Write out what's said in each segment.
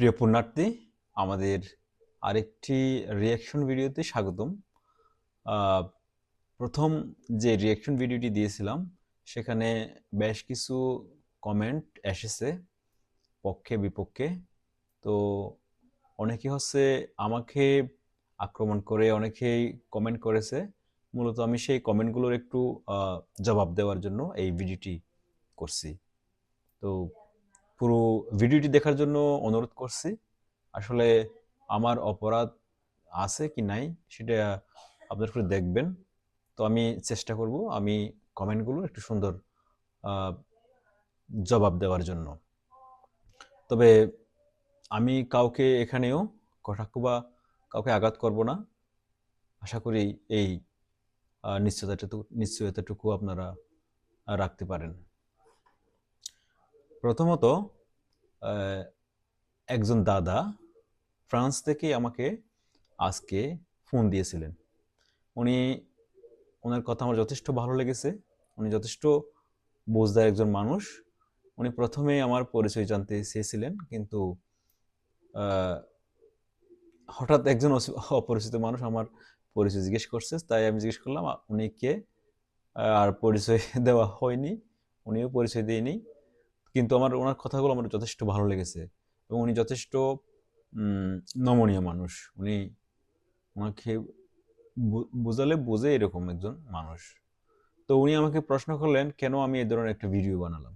প্রিয় পুণ্যার্থী, আমাদের আরেকটি রিয়াকশন ভিডিওতে স্বাগতম। প্রথম যে রিয়াকশন ভিডিওটি দিয়েছিলাম, সেখানে বেশ কিছু কমেন্ট এসেছে পক্ষে, বিপক্ষে। তো অনেকে হচ্ছে আমাকে আক্রমণ করে, অনেকেই কমেন্ট করেছে। মূলত আমি সেই কমেন্টগুলোর একটু জবাব দেওয়ার জন্য এই ভিডিওটি করছি। তো পুরো ভিডিওটি দেখার জন্য অনুরোধ করছি। আসলে আমার অপরাধ আছে কি নাই সেটা আপনার একটু দেখবেন। তো আমি চেষ্টা করব আমি কমেন্টগুলো একটু সুন্দর জবাব দেওয়ার জন্য। তবে আমি কাউকে এখানেও কটাক্ষ বা কাউকে আঘাত করব না। আশা করি এই নিশ্চয়তাটুকু নিশ্চয়তাটুকু আপনারা রাখতে পারেন। প্রথমত একজন দাদা ফ্রান্স থেকে আমাকে আজকে ফোন দিয়েছিলেন। উনি, ওনার কথা আমার যথেষ্ট ভালো লেগেছে, উনি যথেষ্ট বোঝদার একজন মানুষ। উনি প্রথমে আমার পরিচয় জানতে চেয়েছিলেন, কিন্তু হঠাৎ একজন অপরিচিত মানুষ আমার পরিচয় জিজ্ঞেস করছে, তাই আমি জিজ্ঞেস করলাম উনি কে? আর পরিচয় দেওয়া হয়নি, উনিও পরিচয় দেয়নি। কিন্তু আমার ওনার কথাগুলো আমার যথেষ্ট ভালো লেগেছে এবং উনি যথেষ্ট নমনীয় মানুষ। উনি ওনাকে বোঝালে বোঝে এরকম একজন মানুষ। তো উনি আমাকে প্রশ্ন করলেন, কেন আমি এই ধরনের একটা ভিডিও বানালাম?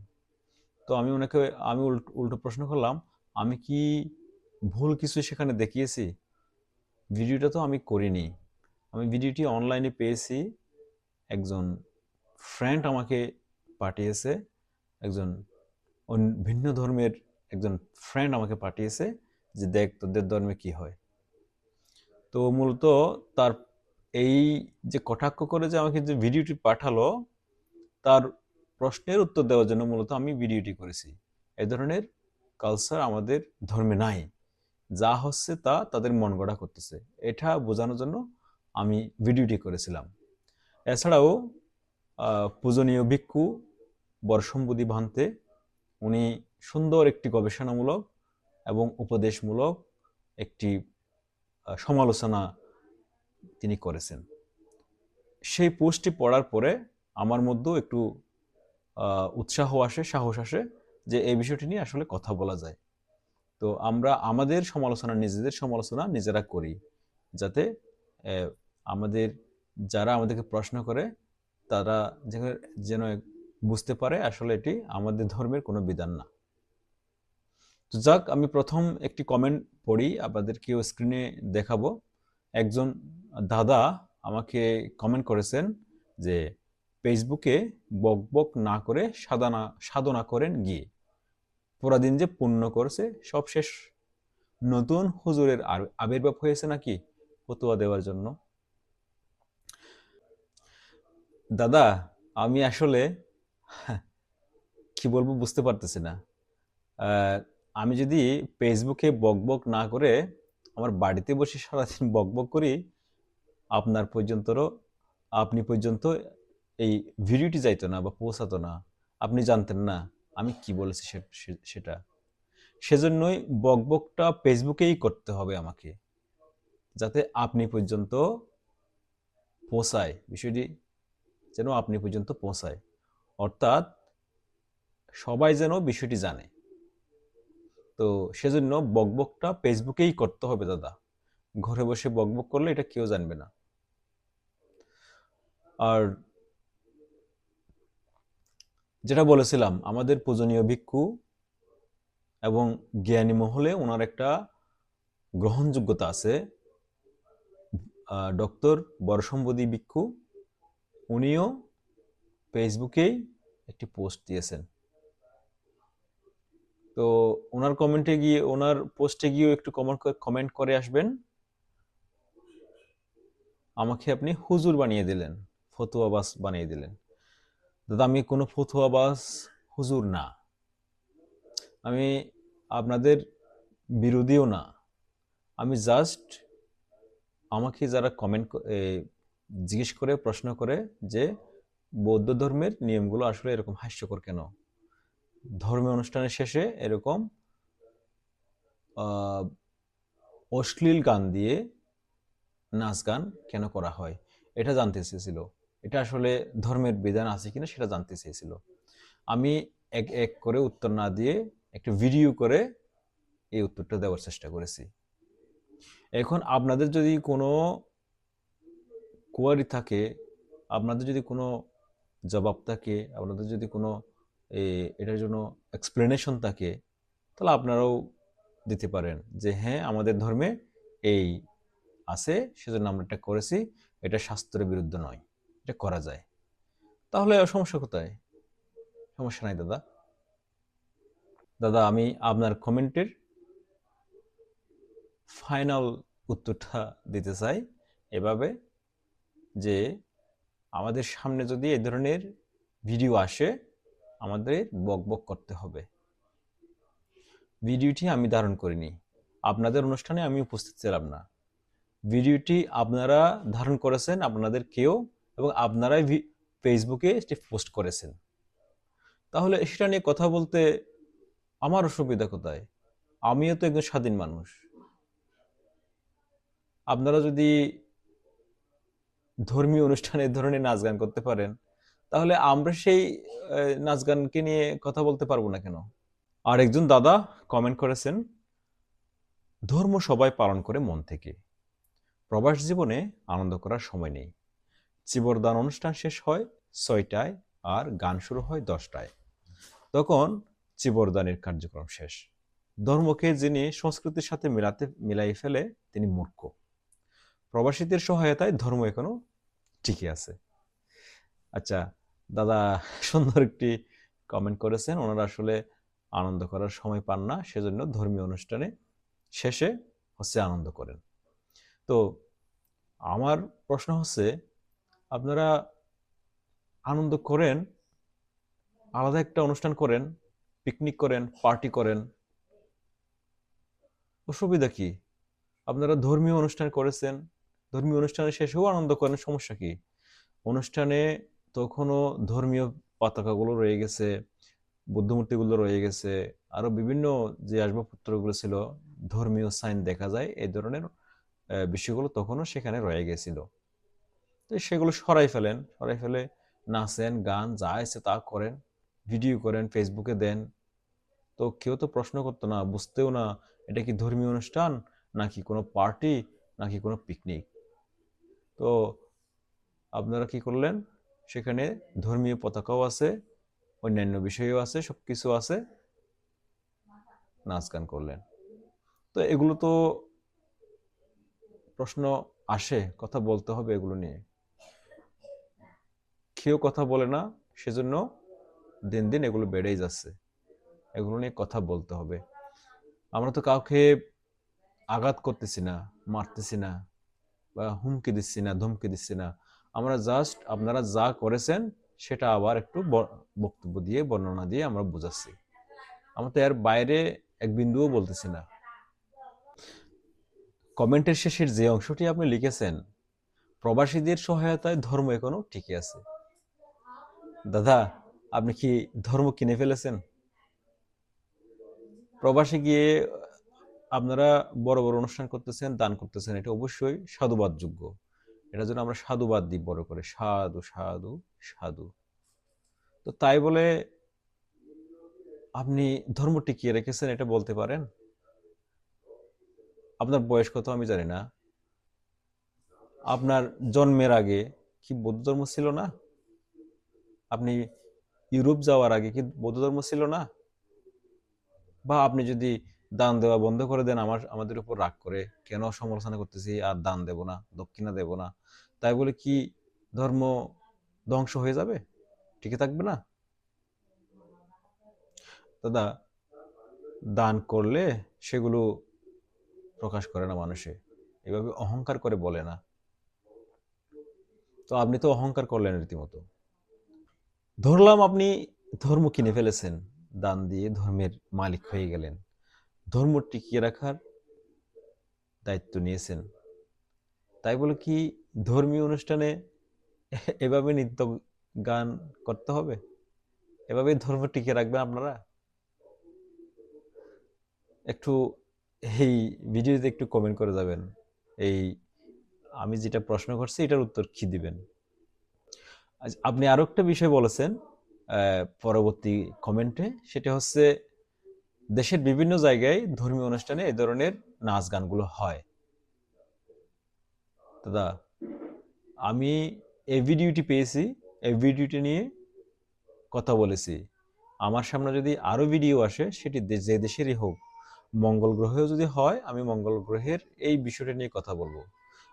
তো আমি ওনাকে, আমি উল্টো প্রশ্ন করলাম, আমি কি ভুল কিছু সেখানে দেখিয়েছি? ভিডিওটা তো আমি করিনি। আমি ভিডিওটি অনলাইনে পেয়েছি। একজন ফ্রেন্ড আমাকে পাঠিয়েছে, একজন ভিন্ন ধর্মের একজন ফ্রেন্ড আমাকে পাঠিয়েছে যে, দেখ, তোদের ধর্মে কি হয়? তো মূলত তার এই যে কটাক্ষ করে যে আমাকে যে ভিডিওটি পাঠালো, তার প্রশ্নের উত্তর দেওয়ার জন্য মূলত আমি ভিডিওটি করেছি। এই ধরনের কালচার আমাদের ধর্মে নাই। যা হচ্ছে তা তাদের মন গড়া করতেছে। এটা বোঝানোর জন্য আমি ভিডিওটি করেছিলাম। এছাড়াও পূজনীয় ভিক্ষু বর্ষম্বুদি ভান্তে উনি সুন্দর একটি গবেষণামূলক এবং উপদেশমূলক একটি সমালোচনা তিনি করেছেন। সেই পোস্টটি পড়ার পরে আমার মধ্যেও একটু উৎসাহ আসে, সাহস আসে যে এই বিষয়টি নিয়ে আসলে কথা বলা যায়। তো আমরা আমাদের সমালোচনা, নিজেদের সমালোচনা নিজেরা করি যাতে আমাদের যারা আমাদেরকে প্রশ্ন করে তারা যেন- যেন বুঝতে পারে আসলে এটি আমাদের ধর্মের কোনো বিধান না। তো যাক, আমি প্রথম একটি কমেন্ট পড়ি, আপনাদেরকেও স্ক্রিনে দেখাবো। একজন দাদা আমাকে কমেন্ট করেছেন যে ফেসবুকে বক বক না করে সাধনা সাধনা করেন গিয়ে। পুরা দিন যে পুণ্য করেছে, সব শেষ। নতুন হুজুরের আবির্ভাব হয়েছে নাকি ফতুয়া দেওয়ার জন্য? দাদা, আমি আসলে কি বলব বুঝতে পারতেছি না। আমি যদি ফেসবুকে বকবক না করে আমার বাড়িতে বসে সারাদিন বকবক করি, আপনার পর্যন্ত আপনি পর্যন্ত এই ভিডিওটি যাইতো না বা পৌঁছাতো না। আপনি জানতেন না আমি কি বলেছি সেটা। সেজন্যই বকবকটা ফেসবুকেই করতে হবে আমাকে, যাতে আপনি পর্যন্ত পৌঁছায়। বিষয়টি যেন আপনি পর্যন্ত পৌঁছায়। অর্থাৎ সবাই যেন বিষয়টি জানে। তো সেজন্য বকবকটা ফেসবুকেই করতে হবে দাদা। ঘরে বসে বকবক করলে এটা কেউ জানবে না। আর যেটা বলেছিলাম, আমাদের পূজনীয় ভিক্ষু এবং জ্ঞানী মহলে ওনার একটা গ্রহণযোগ্যতা আছে। ডক্টর বরসম্বদী ভিক্ষু, উনিও ফেসবুকেই একটি পোস্ট দিয়েছেন। তো ওনার কমেন্টে গিয়ে, ওনার পোস্টে গিয়েও একটু কমেন্ট কমেন্ট করে আসবেন। আমাকে আপনি হুজুর বানিয়ে দিলেন ফতুয়াবাস বানিয়ে দিলেন। দাদা, আমি কোনো ফতুয়াবাস হুজুর না। আমি আপনাদের বিরোধীও না। আমি জাস্ট আমাকে যারা কমেন্ট জিজ্ঞেস করে, প্রশ্ন করে যে বৌদ্ধ ধর্মের নিয়মগুলো আসলে এরকম হাস্যকর কেন? ধর্মীয় অনুষ্ঠানের শেষে এরকম অশ্লীল গান দিয়ে নাচ গান কেন করা হয়? এটা জানতে চেয়েছিল। এটা আসলে ধর্মের বিধান আছে কিনা সেটা জানতে চেয়েছিল। আমি এক এক করে উত্তর না দিয়ে একটা ভিডিও করে এই উত্তরটা দেওয়ার চেষ্টা করেছি। এখন আপনাদের যদি কোনো কোয়ারি থাকে, আপনাদের যদি কোনো জবাব থাকে, আপনাদের যদি কোনো এটার জন্য এক্সপ্লেনেশন থাকে, তাহলে আপনারাও দিতে পারেন যে হ্যাঁ আমাদের ধর্মে এই আছে, সেজন্য আমরা এটা করেছি, এটা শাস্ত্রের বিরুদ্ধে নয়, এটা করা যায়। তাহলে সমস্যা কোথায়? সমস্যা নাই, দাদা। দাদা, আমি আপনার কমেন্টের ফাইনাল উত্তরটা দিতে চাই, এভাবে যে আমাদের সামনে যদি এ ধরনের ভিডিও আসে, আমাদের বক বক করতে হবে। ভিডিওটি আমি ধারণ করিনি। আপনাদের অনুষ্ঠানে আমি উপস্থিত ছিলাম না। ভিডিওটি আপনারা ধারণ করেছেন আপনাদের কেউ এবং আপনারাই ফেসবুকে এটি পোস্ট করেছেন। তাহলে সেটা নিয়ে কথা বলতে আমার অসুবিধা কোথায়? আমিও তো একজন স্বাধীন মানুষ। আপনারা যদি ধর্মীয় অনুষ্ঠানে ধরনের নাচ গান করতে পারেন। তাহলে আমরা সেই নাচ গানকে নিয়ে কথা বলতে পারব না কেন? আর একজন দাদা কমেন্ট করেছেন, ধর্ম সবাই পালন করে মন থেকে। প্রবাস জীবনে আনন্দ করার সময় নেই। চিবরদান অনুষ্ঠান শেষ হয় ছয়টায় আর গান শুরু হয় দশটায়। তখন চিবরদানের কার্যক্রম শেষ। ধর্মকে যিনি সংস্কৃতির সাথে মিলাতে মিলাই ফেলে তিনি মূর্খ। প্রবাসীদের সহায়তায় ধর্ম এখনও টিকে আছে। আচ্ছা দাদা সুন্দর একটি কমেন্ট করেছেন। ওনারা আসলে আনন্দ করার সময় পান না, সেজন্য ধর্মীয় অনুষ্ঠানে শেষে হচ্ছে আনন্দ করেন। তো আমার প্রশ্ন হচ্ছে, আপনারা আনন্দ করেন, আলাদা একটা অনুষ্ঠান করেন পিকনিক করেন পার্টি করেন, অসুবিধা কি? আপনারা ধর্মীয় অনুষ্ঠান করেছেন ধর্মীয় অনুষ্ঠানে শেষেও আনন্দ করেন, সমস্যা কি? অনুষ্ঠানে তখনও ধর্মীয় পতাকাগুলো রয়ে গেছে, বুদ্ধমূর্তিগুলো রয়ে গেছে আরও বিভিন্ন যে আসবাবপত্রগুলো ছিল, ধর্মীয় সাইন দেখা যায়, এই ধরনের বিষয়গুলো তখনও সেখানে রয়ে গেছিল। তো সেগুলো সরাই ফেলেন, সরাই ফেলে নাচেন, গান, যা আছে তা করেন, ভিডিও করেন, ফেসবুকে দেন। তো কেউ তো প্রশ্ন করতো না, বুঝতেও না এটা কি ধর্মীয় অনুষ্ঠান, নাকি কোনো পার্টি, নাকি কোনো পিকনিক? তো আপনারা কি করলেন? সেখানে ধর্মীয় পতাকাও আছে, অন্যান্য বিষয়ও আছে সব কিছু আছে। নাচ গান করলেন। তো এগুলো তো প্রশ্ন আসে, কথা বলতে হবে এগুলো নিয়ে। কেউ কথা বলে না, সেজন্য দিন দিন এগুলো বেড়েই যাচ্ছে। এগুলো নিয়ে কথা বলতে হবে। আমরা তো কাউকে আঘাত করতেছি না, মারতেছি না। হুমকি দিচ্ছি না, ধমকি দিচ্ছি না। আমরা জাস্ট আপনারা যা করেছেন, সেটা আবার একটু বক্তব্য দিয়ে, বর্ণনা দিয়ে আমরা বোঝাচ্ছি। আমরা তো এর বাইরে এক বিন্দুও বলতেছি না। কমেন্টের শেষের যে অংশটি আপনি লিখেছেন, প্রবাসীদের সহায়তায় ধর্ম এখনও ঠিকই আছে। দাদা, আপনি কি ধর্ম কিনে ফেলেছেন? প্রবাসী গিয়ে আপনারা বড় বড় অনুষ্ঠান করতেছেন, দান করতেছেন, এটা অবশ্যই সাধুবাদযোগ্য। এটা জন্য আমরা সাধুবাদ দিই বড় করে, সাধু সাধু সাধু। তো তাই বলে আপনি ধর্ম টিকিয়ে রেখেছেন, এটা বলতে পারেন? আপনার বয়স কত আমি জানি না। আপনার জন্মের আগে কি বৌদ্ধ ধর্ম ছিল না? আপনি ইউরোপ যাওয়ার আগে কি বৌদ্ধ ধর্ম ছিল না? বা আপনি যদি দান দেওয়া বন্ধ করে দেন, আমার, আমাদের উপর রাগ করে। কেন সমালোচনা করতেছি? আর দান দেব না, দক্ষিণা দেব না। তাই বলে কি ধর্ম ধ্বংস হয়ে যাবে? টিকে থাকবে না? দাদা, দান করলে সেগুলো প্রকাশ করে না মানুষে। এভাবে অহংকার করে বলে না। তো আপনি তো অহংকার করলেন রীতিমতো। ধরলাম আপনি ধর্ম কিনে ফেলেছেন। দান দিয়ে ধর্মের মালিক হয়ে গেলেন। ধর্ম টিকিয়ে রাখার দায়িত্ব নিয়েছেন। তাই বলে কি ধর্মীয় অনুষ্ঠানে এভাবে নৃত্য গান করতে হবে? এভাবে ধর্ম টিকিয়ে রাখবেন আপনারা? একটু এই ভিডিওতে একটু কমেন্ট করে যাবেন। এই আমি যেটা প্রশ্ন করছি, এটার উত্তর কি দিবেন? আপনি আরও একটা বিষয় বলেছেন পরবর্তী কমেন্টে সেটা হচ্ছে দেশের বিভিন্ন জায়গায় ধর্মীয় অনুষ্ঠানে এই ধরনের নাচ গানগুলো হয়। দাদা, আমি এই ভিডিওটি পেয়েছি, এই ভিডিওটি নিয়ে কথা বলেছি। আমার সামনে যদি আরও ভিডিও আসে, সেটি যে দেশেরই হোক, মঙ্গল গ্রহেও যদি হয়, আমি মঙ্গল গ্রহের এই বিষয়টা নিয়ে কথা বলব।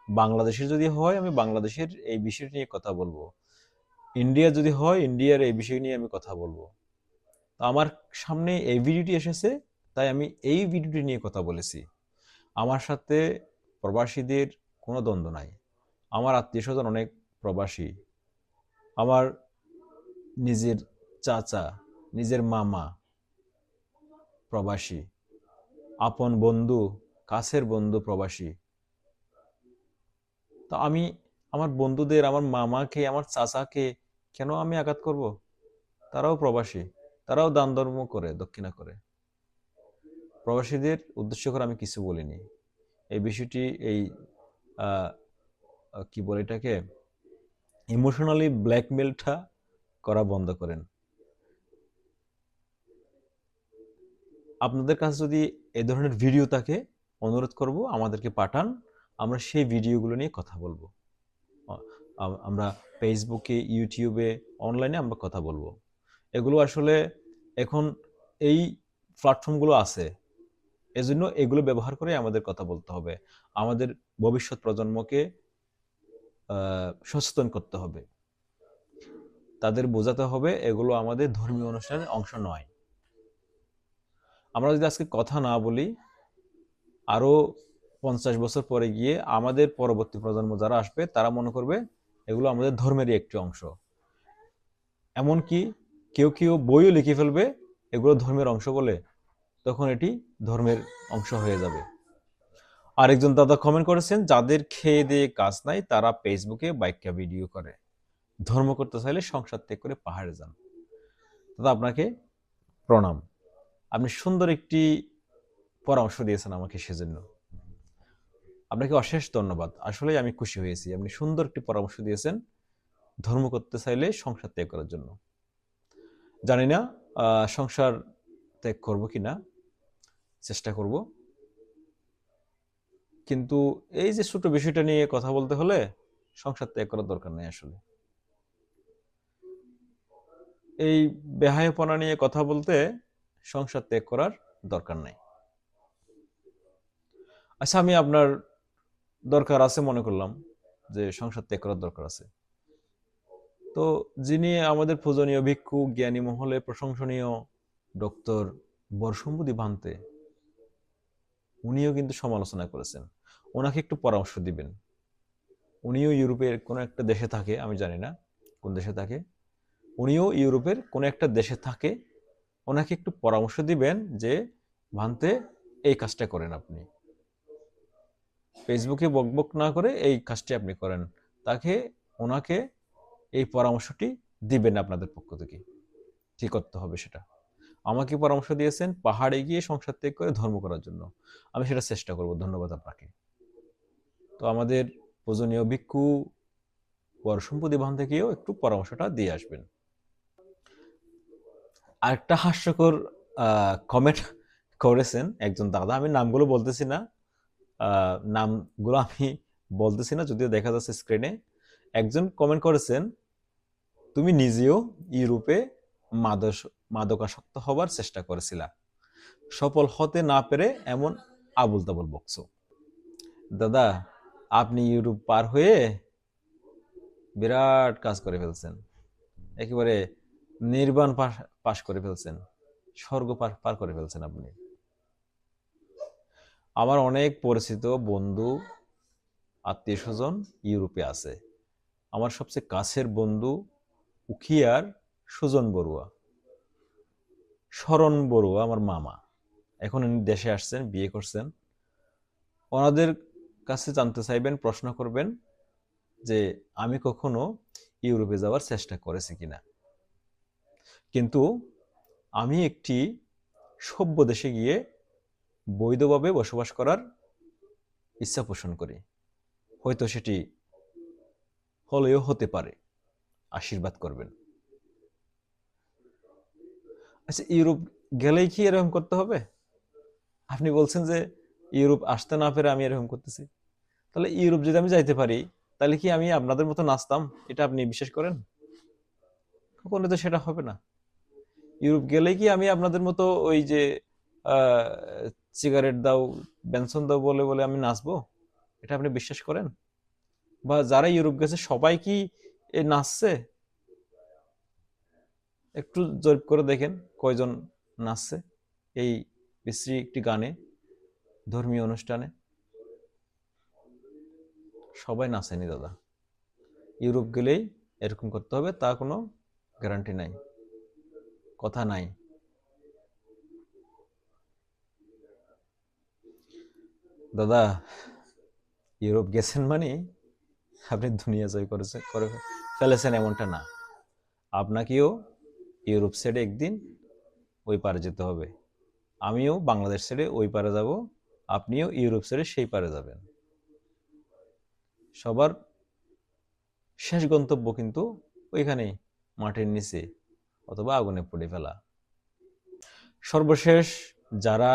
বাংলাদেশের যদি হয়, আমি বাংলাদেশের এই বিষয়টি নিয়ে কথা বলব। ইন্ডিয়া যদি হয়, ইন্ডিয়ার এই বিষয় নিয়ে আমি কথা বলব। তো আমার সামনে এই ভিডিওটি এসেছে, তাই আমি এই ভিডিওটি নিয়ে কথা বলেছি। আমার সাথে প্রবাসীদের কোনো দ্বন্দ্ব নাই। আমার আত্মীয় স্বজন অনেক প্রবাসী। আমার নিজের চাচা, নিজের মামা প্রবাসী। আপন বন্ধু, কাছের বন্ধু প্রবাসী। তা আমি আমার বন্ধুদের, আমার মামাকে, আমার চাচাকে কেন আমি আঘাত করব? তারাও প্রবাসী। তারাও দান ধর্ম করে, দক্ষিণা করে। প্রবাসীদের উদ্দেশ্য করে আমি কিছু বলিনি। এই বিষয়টি এই কি বলে এটাকে? ইমোশনালি ব্ল্যাকমেলটা করা বন্ধ করেন। আপনাদের কাছে যদি এ ধরনের ভিডিও থাকে, অনুরোধ করব আমাদেরকে পাঠান, আমরা সেই ভিডিওগুলো নিয়ে কথা বলব। আমরা ফেসবুকে ইউটিউবে অনলাইনে আমরা কথা বলব। এগুলো আসলে এখন এই প্ল্যাটফর্মগুলো আছে, এজন্য এগুলো ব্যবহার করে আমাদের কথা বলতে হবে। আমাদের ভবিষ্যৎ প্রজন্মকে সচেতন করতে হবে। তাদের বোঝাতে হবে এগুলো আমাদের ধর্মীয় অনুষ্ঠানের অংশ নয়। আমরা যদি আজকে কথা না বলি, আরও পঞ্চাশ বছর পরে গিয়ে আমাদের পরবর্তী প্রজন্ম যারা আসবে, তারা মনে করবে এগুলো আমাদের ধর্মেরই একটি অংশ। এমনকি কেউ কেউ বইও লিখে ফেলবে, এগুলো ধর্মের অংশ বলে, তখন এটি ধর্মের অংশ হয়ে যাবে। আরেকজন দাদা কমেন্ট করেছেন, যাদের খেয়ে দিয়ে কাজ নাই, তারা ফেসবুকে বাইকা ভিডিও করে। ধর্ম করতে চাইলে সংসার ত্যাগ করে পাহাড়ে যান। দাদা, আপনাকে প্রণাম। আপনি সুন্দর একটি পরামর্শ দিয়েছেন আমাকে সেজন্য। আপনাকে অশেষ ধন্যবাদ। আসলে আমি খুশি হয়েছি। আপনি সুন্দর একটি পরামর্শ দিয়েছেন ধর্ম করতে চাইলে সংসার ত্যাগ করার জন্য। জানি না সংসার ত্যাগ করব কিনা চেষ্টা করব। কিন্তু এই যে ছোট বিষয়টা নিয়ে কথা বলতে হলে সংসার ত্যাগ করার দরকার নেই আসলে। এই বেহায়াপনা নিয়ে কথা বলতে সংসার ত্যাগ করার দরকার নাই। আচ্ছা আমি আপনার দরকার আছে মনে করলাম যে সংসার ত্যাগ করার দরকার আছে। তো যিনি আমাদের পূজনীয় ভিক্ষু, জ্ঞানী মহলে প্রশংসনীয় ডক্টর বর্ষম্বুদি ভান্তে, উনিও কিন্তু সমালোচনা করেছেন। ওনাকে একটু পরামর্শ দিবেন। উনিও ইউরোপের কোনো একটা দেশে থাকে, আমি জানি না কোন দেশে থাকে। উনিও ইউরোপের কোনো একটা দেশে থাকে, ওনাকে একটু পরামর্শ দিবেন যে, ভান্তে, এই কাজটা করেন আপনি। ফেসবুকে বকবক না করে এই কাজটি আপনি করেন। তাকে, ওনাকে এই পরামর্শটি দিবেন আপনাদের পক্ষ থেকে। কি করতে হবে সেটা? আমাকে পরামর্শ দিয়েছেন পাহাড়ে গিয়ে সংসার ত্যাগ করে ধর্ম করার জন্য। আমি সেটা চেষ্টা করব। ধন্যবাদ আপনাকে। তো আমাদের পূজনীয় ভিক্ষু বরসম্পতি ভান থেকেও একটু পরামর্শটা দিয়ে আসবেন। আরেকটা হাস্যকর কমেন্ট করেছেন একজন দাদা। আমি নামগুলো বলতেছি না। নামগুলো আমি বলতেছি না, যদিও দেখা যাচ্ছে স্ক্রিনে একজন কমেন্ট করেছেন তুমি নিজেও ইউরোপে মাদক মাদকাসক্ত হবার চেষ্টা করেছিলা। সফল হতে না পেরে এমন আবুল তাবুল বকছো। দাদা, আপনি ইউরোপ পার হয়ে বিরাট কাজ করে ফেলছেন। একেবারে নির্বাণ পাশ করে ফেলছেন। স্বর্গ পার পার করে ফেলছেন আপনি। আমার অনেক পরিচিত বন্ধু আত্মীয় স্বজন ইউরোপে আছে। আমার সবচেয়ে কাছের বন্ধু উখিয়ার সুজন বড়ুয়া। শরণ বড়ুয়া আমার মামা। এখন উনি দেশে আসছেন, বিয়ে করছেন। ওনাদের কাছে জানতে চাইবেন, প্রশ্ন করবেন যে আমি কখনো ইউরোপে যাওয়ার চেষ্টা করেছি কিনা। কিন্তু আমি একটি সভ্য দেশে গিয়ে বৈধভাবে বসবাস করার ইচ্ছা পোষণ করি। হয়তো সেটি হলেও হতে পারে। আশীর্বাদ করবেন। আচ্ছা ইউরোপ গেলেই কি এরকম করতে হবে? আপনি বলছেন যে ইউরোপ আসতে না পেরে আমি এরকম করতেছি। তাহলে ইউরোপ যদি আমি যাইতে পারি, তাহলে কি আমি আপনাদের মতো নাচতাম? এটা আপনি বিশ্বাস করেন? কখনো তো সেটা হবে না। ইউরোপ গেলেই কি আমি আপনাদের মতো ওই যে সিগারেট দাও, বেনসন দাও বলে বলে আমি নাচবো? এটা আপনি বিশ্বাস করেন? বা যারা ইউরোপ গেছে, সবাই কি এ নাচছে? একটু জরিপ করে দেখেন কয়জন নাচছে এই বিশ্রী একটি গানে, ধর্মীয় অনুষ্ঠানে। সবাই নাচেনি দাদা। ইউরোপ গেলেই এরকম করতে হবে, তা কোনো গ্যারান্টি নাই। কথা নাই। দাদা, ইউরোপ গেছেন মানে আপনি দুনিয়া জয় করেছেন করে ফেলেছেন এমনটা না। আপনাকেও ইউরোপ সাইডে একদিন ওই পারে যেতে হবে। আমিও বাংলাদেশ সাইডে ওই পারে যাব, আপনিও ইউরোপ সাইডে সেই পারে যাবেন। সবার শেষ গন্তব্য কিন্তু ওইখানে মাটির নিচে অথবা আগুনে পড়ে ফেলা। সর্বশেষ যারা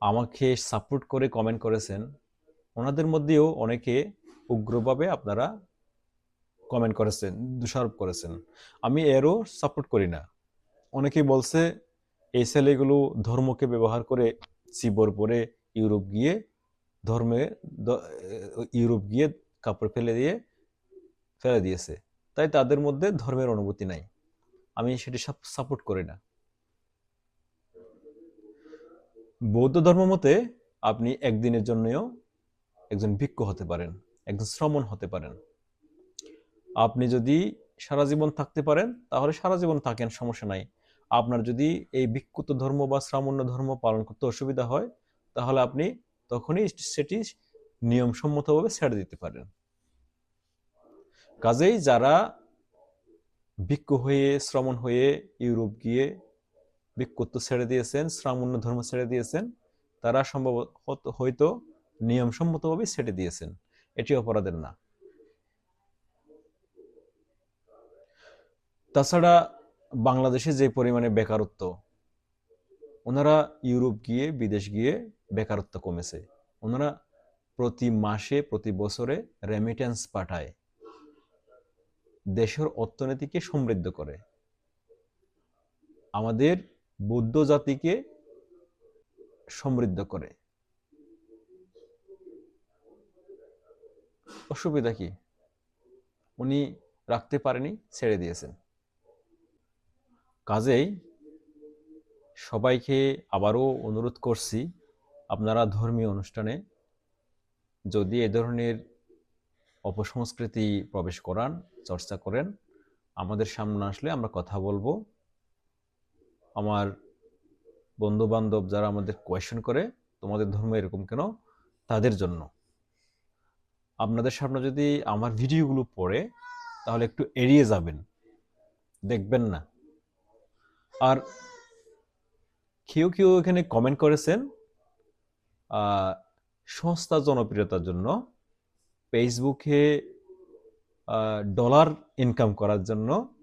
আমাকে সাপোর্ট করে কমেন্ট করেছেন, ওনাদের মধ্যেও অনেকে উগ্রভাবে আপনারা কমেন্ট করেছেন, দোষারোপ করেছেন। আমি এরও সাপোর্ট করি না। অনেকেই বলছে, এই ছেলেগুলো ধর্মকে ব্যবহার করে চিবর পরে ইউরোপ গিয়ে ধর্মে ইউরোপ গিয়ে কাপড় ফেলে দিয়ে, ফেলে দিয়েছে। তাই তাদের মধ্যে ধর্মের অনুভূতি নাই। আমি সেটি সাপোর্ট করি না। বৌদ্ধ ধর্ম মতে আপনি একদিনের জন্যও একজন ভিক্ষ হতে পারেন, একজন শ্রমণ হতে পারেন। আপনি যদি সারা জীবন থাকতে পারেন, তাহলে সারা জীবন থাকেন, সমস্যা নাই। আপনার যদি এই ভিক্ষুত ধর্ম বা শ্রামণ্য ধর্ম পালন করতে অসুবিধা হয়, তাহলে আপনি তখনই সেটি নিয়মসম্মতভাবে ছেড়ে দিতে পারেন। কাজেই যারা ভিক্ষু হয়ে, শ্রমণ হয়ে ইউরোপ গিয়ে ভিক্ষুত্ব ছেড়ে দিয়েছেন, শ্রামণ্য ধর্ম ছেড়ে দিয়েছেন, তারা সম্ভব হয়তো নিয়মসম্মতভাবে ছেড়ে দিয়েছেন। এটি অপরাধের না। তাছাড়া বাংলাদেশে যে পরিমাণে বেকারত্ব, ওনারা ইউরোপ গিয়ে, বিদেশ গিয়ে বেকারত্ব কমেছে। ওনারা প্রতি মাসে, প্রতি বছরে রেমিটেন্স পাঠায়। দেশের অর্থনীতিকে সমৃদ্ধ করে। আমাদের বৌদ্ধ জাতিকে সমৃদ্ধ করে। অসুবিধা কি? উনি রাখতে পারেনি, ছেড়ে দিয়েছেন। কাজেই সবাইকে আবারও অনুরোধ করছি, আপনারা ধর্মীয় অনুষ্ঠানে যদি এ ধরনের অপসংস্কৃতি প্রবেশ করান, চর্চা করেন, আমাদের সামনে আসলে আমরা কথা বলব। আমার বন্ধু বান্ধব যারা আমাদের কোয়েশন করে, তোমাদের ধর্ম এরকম কেন? তাদের জন্য। আপনাদের সামনে যদি আমার ভিডিওগুলো পড়ে, তাহলে একটু এড়িয়ে যাবেন। দেখবেন না। আর কেউ কেউ এখানে কমেন্ট করেছেন সংস্থা জনপ্রিয়তার জন্য ফেসবুকে ডলার ইনকাম করার জন্য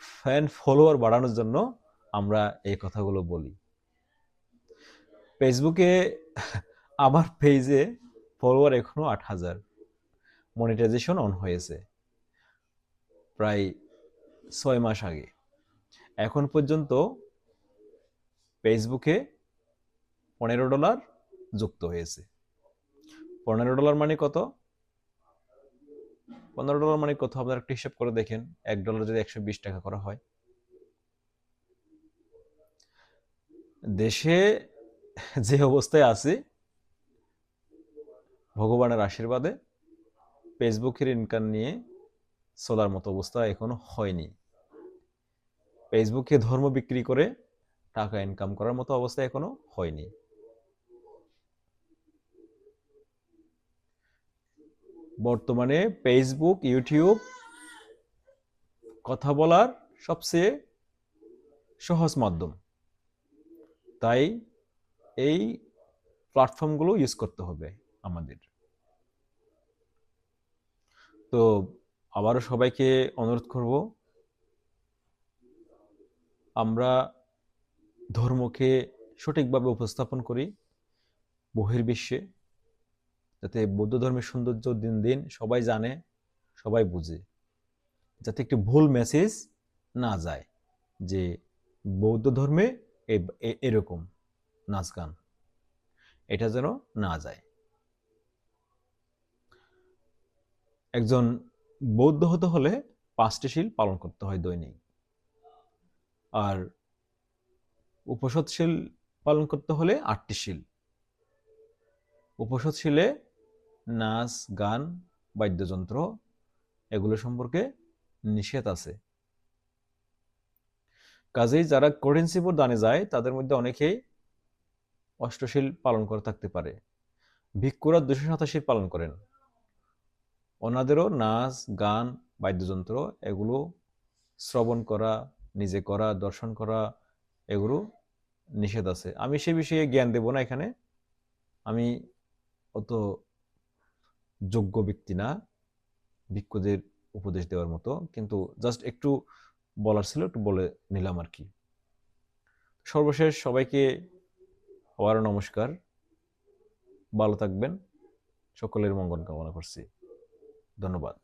ফ্যান ফলোয়ার বাড়ানোর জন্য আমরা এই কথাগুলো বলি। ফেসবুকে আমার পেজে ফলোয়ার এখনও আট হাজার। মনিটাইজেশন অন হয়েছে। প্রায় ছয় মাস আগে। এখন পর্যন্ত ফেসবুকে পনেরো ডলার যুক্ত হয়েছে। পনেরো ডলার মানে কত? পনেরো ডলার মানে কত? আপনার একটা হিসাব করে দেখেন। এক ডলার যদি একশো বিশ টাকা করা হয়। দেশে যে অবস্থায় আছি, ভগবানের আশীর্বাদে ফেসবুকের ইনকাম নিয়ে চলার মতো অবস্থা এখনও হয়নি। ফেসবুকে ধর্ম বিক্রি করে টাকা ইনকাম করার মতো অবস্থা এখনও হয়নি। বর্তমানে ফেসবুক ইউটিউব কথা বলার সবচেয়ে সহজ মাধ্যম। তাই এই প্ল্যাটফর্মগুলো ইউজ করতে হবে আমাদের। তো আবারও সবাইকে অনুরোধ করব আমরা ধর্মকে সঠিকভাবে উপস্থাপন করি বহির্বিশ্বে, যাতে বৌদ্ধ ধর্মের সৌন্দর্য দিন দিন সবাই জানে, সবাই বুঝে, যাতে একটি ভুল মেসেজ না যায় যে বৌদ্ধ ধর্মে এরকম নাচ গান। এটা যেন না যায়। একজন বৌদ্ধ হতে হলে পাঁচটি শীল পালন করতে হয় দৈনিক। আর উপসৎশীল পালন করতে হলে আটটি শীল। উপসৎশীলে নাচ, গান, বাদ্যযন্ত্র, এগুলো সম্পর্কে নিষেধ আছে। কাজেই যারা কোরেন্সিপুর দানে যায়, তাদের মধ্যে অনেকেই অষ্টশীল পালন করে থাকতে পারে। ভিক্ষুরা দুশো সাতাশি পালন করেন। ওনাদেরও নাচ, গান, বাদ্যযন্ত্র, এগুলো শ্রবণ করা নিজে করা, দর্শন করা, এগুলো নিষেধ আছে। আমি সে বিষয়ে জ্ঞান দেব না এখানে। আমি অত যোগ্য ব্যক্তি না, ভিক্ষুদের উপদেশ দেওয়ার মতো। কিন্তু জাস্ট একটু বলার ছিল, একটু বলে নিলাম আর কি। সর্বশেষ সবাইকে আবারও নমস্কার। ভালো থাকবেন। সকলের মঙ্গল কামনা করছি। ধন্যবাদ।